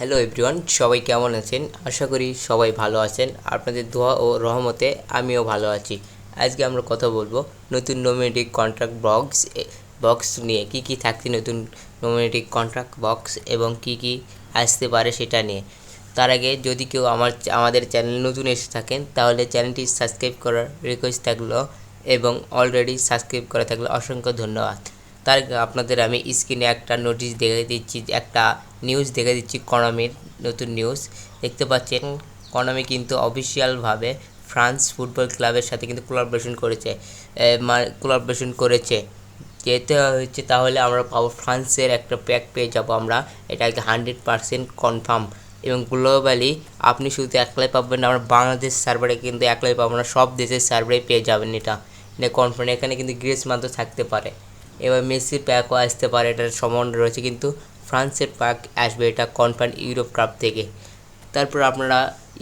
Hello everyone সবাই কেমন আছেন? আশা করি সবাই ভালো আছেন। আপনাদের দোয়া ও রহমতে আমিও ভালো আছি। আজকে আমরা কথা বলব নতুন নোমিনেটিক কন্ট্রাক্ট বক্স বক্স নিয়ে। কি কি থাকছে নতুন নোমিনেটিক কন্ট্রাক্ট বক্স এবং কি কি আসতে পারে সেটা নিয়ে। তার আগে যদি কেউ আমার, আমাদের চ্যানেল নতুন এসে থাকেন, তাহলে চ্যানেলটি সাবস্ক্রাইব করার রিকোয়েস্ট থাকল এবং অলরেডি সাবস্ক্রাইব করা থাকলে অসংখ্য ধন্যবাদ। তার আপনাদের আমি স্ক্রিনে একটা নোটিশ দেখে দিচ্ছি একটা নিউজ দেখে দিচ্ছি কনমির নতুন নিউজ দেখতে পাচ্ছেন কনমি কিন্তু অফিসিয়ালভাবে ফ্রান্স ফুটবল ক্লাবের সাথে কিন্তু কোলাবরেশন করেছে। কোলাবরেশন করেছে। যেতে হচ্ছে তাহলে আমরা পাবো ফ্রান্সের একটা প্যাক পেয়ে যাব আমরা। এটা একটা হান্ড্রেড পারসেন্ট কনফার্ম এবং গ্লোবালি আপনি শুধু একলাই পাবেন না আমরা বাংলাদেশ সার্ভারে কিন্তু একলাই পাবো না সব দেশের সার্ভারে পেয়ে যাবেন এটা। এটা কনফার্ম এখানে কিন্তু গ্রেস মাত্র থাকতে পারে। এবার মেসির প্যাকও আসতে পারে, এটার সম্ভাবনা রয়েছে, কিন্তু ফ্রান্সের প্যাক আসবে এটা কনফার্ম ইউরোপ কাপ থেকে। তারপর আপনারা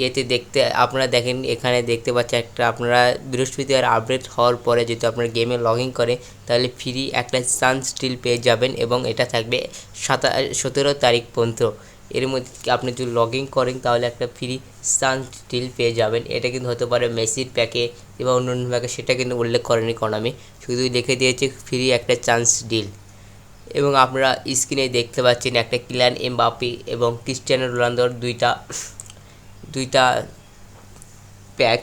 এতে দেখতে, আপনারা দেখেন, এখানে দেখতে পাচ্ছেন একটা, আপনারা বৃহস্পতিবার আপডেট হওয়ার পরে যদি আপনারা গেমে লগ ইন করে, তাহলে ফ্রি একটা সান স্টিল পেয়ে যাবেন এবং এটা থাকবে সাতা, সতেরো তারিখ পর্যন্ত। এর মধ্যে আপনি যদি লগ ইন করেন, তাহলে একটা ফ্রি সান স্টিল পেয়ে যাবেন। এটা কিন্তু হতে পারে মেসির প্যাকে এবং অন্য অন্য প্যাকে সেটা কিন্তু উল্লেখ করেনি কনামি শুধু লিখে দিয়েছে ফ্রি একটা চান্স ডিল এবং আপনারা স্ক্রিনে দেখতে পাচ্ছেন একটা কিলান এমবাপি এবং ক্রিস্টিয়ানো রোনালদোর দুইটা দুইটা প্যাক।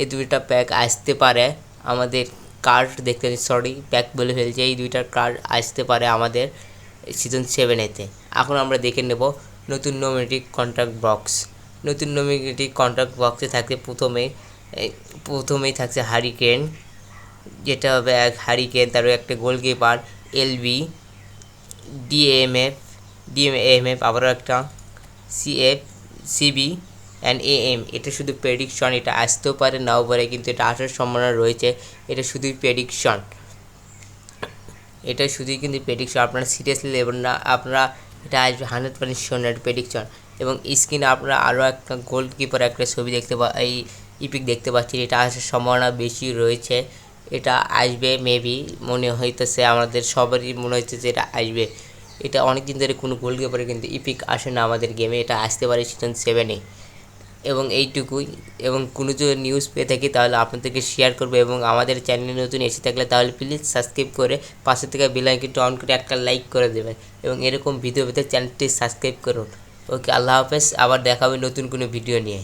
এই দুইটা প্যাক আসতে পারে আমাদের কার্ড দেখতে সরি, প্যাক বলে ফেলছে, এই দুইটার কার্ড আসতে পারে আমাদের সিজন সেভেনেতে এখন আমরা দেখে নেব নতুন নোমিনেটিক কন্ট্রাক্ট বক্স নতুন নোমিনেটিক কন্ট্রাক্ট বক্সে থাকছে প্রথমে প্রথমেই থাকছে হারিকেন যেটা হবে এক হারিকেন তারপরে একটা গোলকিপার এলবি ডিএমএফ ডিএমএফ আবারও একটা সিএফ সিবি অ্যান্ড এএম এটা শুধু প্রেডিকশন এটা আসতেও পারে, নাও পারে, কিন্তু এটা আসার সম্ভাবনা রয়েছে। এটা শুধুই প্রেডিকশন এটা শুধুই কিন্তু প্রেডিকশন আপনারা সিরিয়াসলি নেবেন না। আপনারা এটা আসবে হান্ড্রেড পার্সেন্ট এটা প্রেডিকশন এবং স্ক্রিনে আপনারা আরও একটা গোলকিপার একটা ছবি দেখতে পা এই ইপিক দেখতে পাচ্ছেন। এটা আসার সম্ভাবনা বেশি রয়েছে। এটা আসবে মেবি মনে হইতেছে আমাদের সবারই মনে যে এটা আসবে। এটা অনেক দিন ধরে কোনো গোলকিপারে কিন্তু ইপিক আসে না আমাদের গেমে এটা আসতে পারে সিজন সেভেনে এবং এইটুকুই, এবং কোনো যদি নিউজ পেয়ে থাকি তাহলে আপনাদেরকে শেয়ার করব, এবং আমাদের চ্যানেলে নতুন এসে থাকলে তাহলে প্লিজ সাবস্ক্রাইব করে পাশে থেকে বেলাইকনটা অন করে একটা লাইক করে দেবেন, এবং এরকম ভিডিও পেতে চ্যানেলটি সাবস্ক্রাইব করুন। ওকে আল্লাহ হাফেজ, আবার দেখাবে নতুন কোনো ভিডিও নিয়ে।